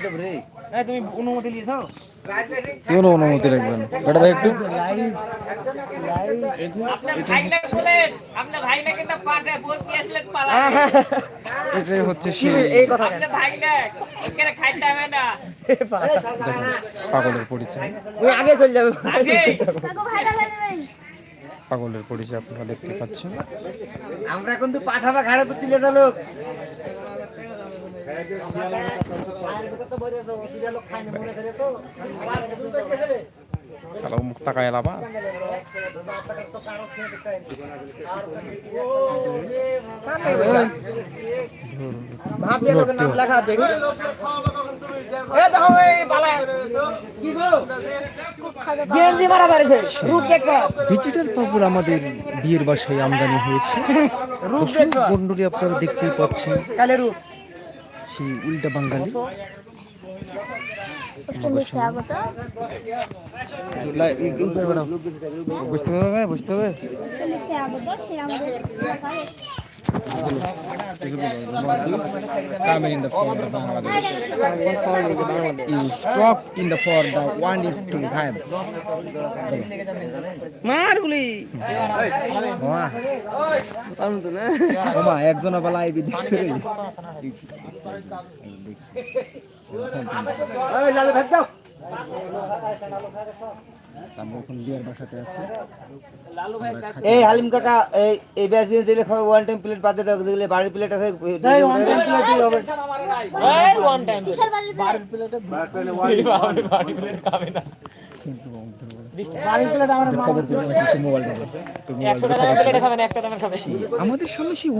এই তুমি অনুমতি নিয়েছো কেউ অনুমতি রাখবেন এটা একটু। এটাই হচ্ছে এই কথা পাগলের পরিচয়। আগে চলে যাবে। পাগলের পরিচয় আপনারা দেখতে পাচ্ছেন। আমরা কিন্তু পাঠাবা ঘাড়ে তো তুলে দিল kalau বাড়িছে রূপ দেখো ডিজিটাল পাপুর আমাদের বিয়ের বাসায় আমদানি হয়েছে। মণ্ডলী আপনারা দেখতেই পাচ্ছেন। সেই উল্টা বাঙালি। বুঝতে হবে বুঝতে হবে। Coming in the for the Bangladesh. You stop in the for the one is to have. মারগুলি ওমা ওমা একজন আবার লাইভ দেখছে রে ওই লালু ভাগ দাও আমরা এখন বিয়ের বাসাতে আছি। এই হালিম কাকা এই এই দিলে খাবে ওয়ান টাইম প্লেট বাদে দাও দিলে বাড়ির প্লেট আছে ওয়ান টাইম প্লেট হবে। এই ওয়ান টাইম বাড়ির প্লেটে বাড়ির প্লেট খাবে না। আমাদের সামনে সেই